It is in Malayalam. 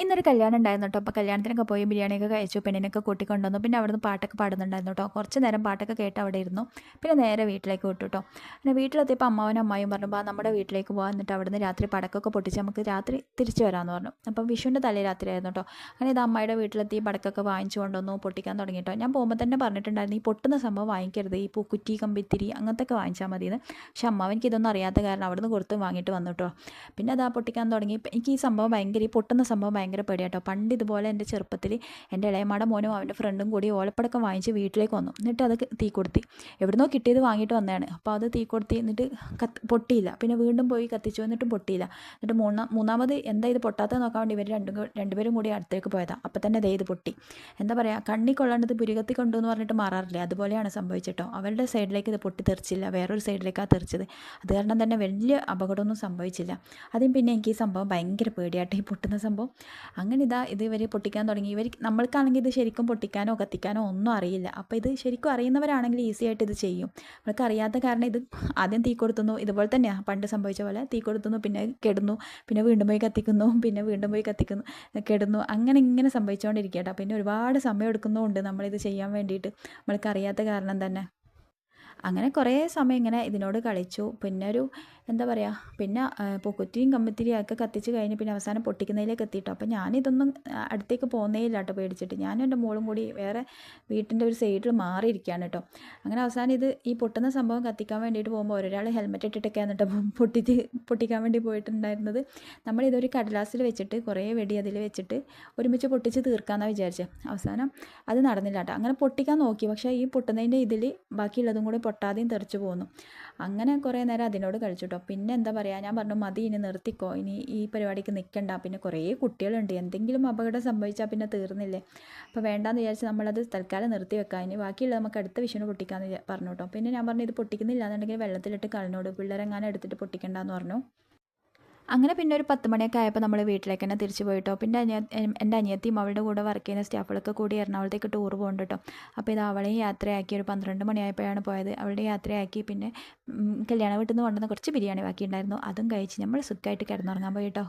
ഇന്നൊരു കല്യാണം ഉണ്ടായിരുന്നു കേട്ടോ അപ്പോൾ കല്യാണത്തിനൊക്കെ പോയി ബിരിയാണിയൊക്കെ കഴിച്ചു. പെണ്ണിനൊക്കെ കൂട്ടിക്കൊണ്ടുവന്നു. പിന്നെ അവിടുന്ന് പാട്ടൊക്കെ പാടുന്നുണ്ടായിരുന്നു കേട്ടോ കുറച്ച് നേരം പാട്ടൊക്കെ കേട്ട് അവിടെ ഇരുന്നു. പിന്നെ നേരെ വീട്ടിലേക്ക് വിട്ടു കേട്ടോ പിന്നെ വീട്ടിലെത്തിയപ്പോൾ അമ്മാവനും അമ്മായും പറഞ്ഞു അപ്പോൾ നമ്മുടെ വീട്ടിലേക്ക് പോകാൻ എന്നിട്ട് അവിടുന്ന് രാത്രി പടക്കൊക്കെ പൊട്ടിച്ച് നമുക്ക് രാത്രി തിരിച്ചു വരാമെന്ന് പറഞ്ഞു. അപ്പോൾ വിഷുവിന്റെ തലേ രാത്രിയായിരുന്നു കേട്ടോ അങ്ങനെ ഇത് അമ്മയുടെ വീട്ടിലെത്തി പടക്കൊക്കെ വാങ്ങിച്ചു കൊണ്ടുവന്നു. പൊട്ടിക്കാൻ തുടങ്ങി കേട്ടോ ഞാൻ പോകുമ്പോൾ തന്നെ പറഞ്ഞിട്ടുണ്ടായിരുന്നു ഈ പൊട്ടുന്ന സംഭവം വാങ്ങിക്കരുത്. ഈ പൂക്കുറ്റി കമ്പിത്തിരി അങ്ങനത്തെയൊക്കെ വാങ്ങിച്ചാൽ മതി എന്ന് പക്ഷെ അമ്മാവൻ ഇതൊന്നും അറിയാത്ത കാരണം അവിടുന്ന് കൊടുത്ത് വാങ്ങിയിട്ട് വന്നു കേട്ടോ പിന്നെ അതാ പൊട്ടിക്കാൻ തുടങ്ങി. എനിക്ക് ഈ സംഭവം ഭയങ്കര ഈ പൊട്ടുന്ന സംഭവം ഭയങ്കര പേടിയാട്ടോ. പണ്ട് ഇതുപോലെ എന്റെ ചെറുപ്പത്തിൽ എന്റെ ഇളയമാടെ മോനും അവന്റെ ഫ്രണ്ടും കൂടി ഓലപ്പടക്കം വാങ്ങിച്ച് വീട്ടിലേക്ക് വന്നു. എന്നിട്ട് അത് തീ കൊടുത്തി. എവിടുന്നോ കിട്ടിയത് വാങ്ങിയിട്ട് വന്നതാണ്. അപ്പോൾ അത് തീ കൊടുത്തി എന്നിട്ട് കത്ത് പൊട്ടിയില്ല. പിന്നെ വീണ്ടും പോയി കത്തിച്ചു. എന്നിട്ടും പൊട്ടിയില്ല. എന്നിട്ട് മൂന്നാം മൂന്നാമത് എന്താ ഇത് പൊട്ടാത്തത് നോക്കാൻ വേണ്ടി ഇവർ രണ്ടും രണ്ടുപേരും കൂടി അടുത്തേക്ക് പോയതാണ് അപ്പോൾ തന്നെ ദേ ഇത് പൊട്ടി. എന്താ പറയുക കണ്ണി കൊള്ളേണ്ടത് പുരുകത്തി കൊണ്ടു എന്ന് പറഞ്ഞിട്ട് മാറാറില്ല? അതുപോലെയാണ് സംഭവിച്ചിട്ടോ. അവരുടെ സൈഡിലേക്ക് ഇത് പൊട്ടി തെറിച്ചില്ല. വേറൊരു സൈഡിലേക്കാണ് തെറിച്ചത്. അത് കാരണം തന്നെ വലിയ അപകടമൊന്നും സംഭവിച്ചില്ല. അതും പിന്നെ എനിക്ക് ഈ സംഭവം ഭയങ്കര പേടിയാട്ടോ. ഈ പൊട്ടുന്ന സംഭവം. അങ്ങനെ ഇതാ ഇത് ഇവർ പൊട്ടിക്കാൻ തുടങ്ങി. ഇവർ നമ്മൾക്കാണെങ്കിൽ ഇത് ശരിക്കും പൊട്ടിക്കാനോ കത്തിക്കാനോ ഒന്നും അറിയില്ല. അപ്പോൾ ഇത് ശരിക്കും അറിയുന്നവരാണെങ്കിൽ ഈസി ആയിട്ട് ഇത് ചെയ്യും. നമ്മൾക്ക് അറിയാത്ത കാരണം ഇത് ആദ്യം തീ കൊടുത്തുന്നു ഇതുപോലെ തന്നെയാണ് പണ്ട് സംഭവിച്ച പോലെ തീ കൊടുത്തുന്നു പിന്നെ കെടുന്നു പിന്നെ വീണ്ടും പോയി കത്തിക്കുന്നു പിന്നെ വീണ്ടും പോയി കത്തിക്കുന്നു കെടുന്നു. അങ്ങനെ ഇങ്ങനെ സംഭവിച്ചുകൊണ്ടിരിക്കുക കേട്ടോ പിന്നെ ഒരുപാട് സമയം എടുക്കുന്നുമുണ്ട് നമ്മളിത് ചെയ്യാൻ വേണ്ടിയിട്ട്. നമ്മൾക്ക് അറിയാത്ത കാരണം തന്നെ. അങ്ങനെ കുറേ സമയം ഇങ്ങനെ ഇതിനോട് കളിച്ചു. പിന്നെ ഒരു എന്താ പറയുക പിന്നെ പൊക്കുറ്റിയും കമ്പത്തിരിയൊക്കെ കത്തിച്ച് കഴിഞ്ഞ് പിന്നെ അവസാനം പൊട്ടിക്കുന്നതിലേക്ക് എത്തിയിട്ടോ. അപ്പോൾ ഞാനിതൊന്നും അടുത്തേക്ക് പോകുന്നേ ഇല്ല കേട്ടോ പേടിച്ചിട്ട്. ഞാനും എന്റെ മോളും കൂടി വേറെ വീട്ടിന്റെ ഒരു സൈഡിൽ മാറിയിരിക്കുകയാണ് കേട്ടോ അങ്ങനെ അവസാനം ഇത് ഈ പൊട്ടുന്ന സംഭവം കത്തിക്കാൻ വേണ്ടിയിട്ട് പോകുമ്പോൾ ഒരാൾ ഹെൽമെറ്റ് ഇട്ടിട്ടൊക്കെയാണ് കേട്ടോ പൊട്ടിച്ച് പൊട്ടിക്കാൻ വേണ്ടി പോയിട്ടുണ്ടായിരുന്നത്. നമ്മളിതൊരു കടലാസിൽ വെച്ചിട്ട് കുറേ വെടി അതിൽ വെച്ചിട്ട് ഒരുമിച്ച് പൊട്ടിച്ച് തീർക്കാമെന്നാണ് വിചാരിച്ചത് അവസാനം അത് നടന്നില്ല കേട്ടോ അങ്ങനെ പൊട്ടിക്കാൻ നോക്കി. പക്ഷേ ഈ പൊട്ടുന്നതിന്റെ ഇതിൽ ബാക്കിയുള്ളതും കൂടി പൊട്ടാതെയും തെറിച്ചു പോകുന്നു അങ്ങനെ കുറേ നേരം അതിനോട് കളിച്ചു കേട്ടോ പിന്നെ എന്താ പറയുക ഞാൻ പറഞ്ഞു മതി ഇനി നിർത്തിക്കോ. ഇനി ഈ പരിപാടിക്ക് നിൽക്കണ്ട പിന്നെ കുറേ കുട്ടികളുണ്ട്. എന്തെങ്കിലും അപകടം സംഭവിച്ചാൽ പിന്നെ തീർന്നില്ലേ? അപ്പോൾ വേണ്ടാന്ന് വിചാരിച്ച് നമ്മളത് തൽക്കാലം നിർത്തി വെക്കാം. ഇനി ബാക്കിയുള്ളത് നമുക്ക് അടുത്ത വിഷുവിന് പൊട്ടിക്കാമെന്ന് പറഞ്ഞു കേട്ടോ പിന്നെ ഞാൻ പറഞ്ഞു ഇത് പൊട്ടിക്കുന്നില്ല എന്നുണ്ടെങ്കിൽ വെള്ളത്തിലിട്ട് കളഞ്ഞോട് പിള്ളേരെങ്ങാനും എടുത്തിട്ട് പൊട്ടിക്കണ്ടെന്ന് പറഞ്ഞു. അങ്ങനെ പിന്നെ ഒരു പത്ത് മണിയൊക്കെ ആയപ്പോൾ നമ്മൾ വീട്ടിലേക്ക് തന്നെ തിരിച്ചു പോയിട്ടോ. പിന്നെ അനിയ എന്റെ അനിയത്തിയും അവളുടെ കൂടെ വർക്ക് ചെയ്യുന്ന സ്റ്റാഫുകളൊക്കെ കൂടി എറണാകുളത്തേക്ക് ടൂർ പോകുന്നുണ്ട് അപ്പോൾ ഇത് അവളെയും യാത്രയാക്കി ഒരു പന്ത്രണ്ട് മണിയായപ്പോഴാണ് പോയത്. അവളുടെ യാത്രയാക്കി പിന്നെ കല്യാണ വീട്ടിൽ നിന്ന് കൊണ്ടുവന്ന കുറച്ച് ബിരിയാണി ബാക്കി ഉണ്ടായിരുന്നു അതും കഴിച്ച് നമ്മൾ സുഖമായിട്ട് കിടന്നുറങ്ങാൻ പോയി കേട്ടോ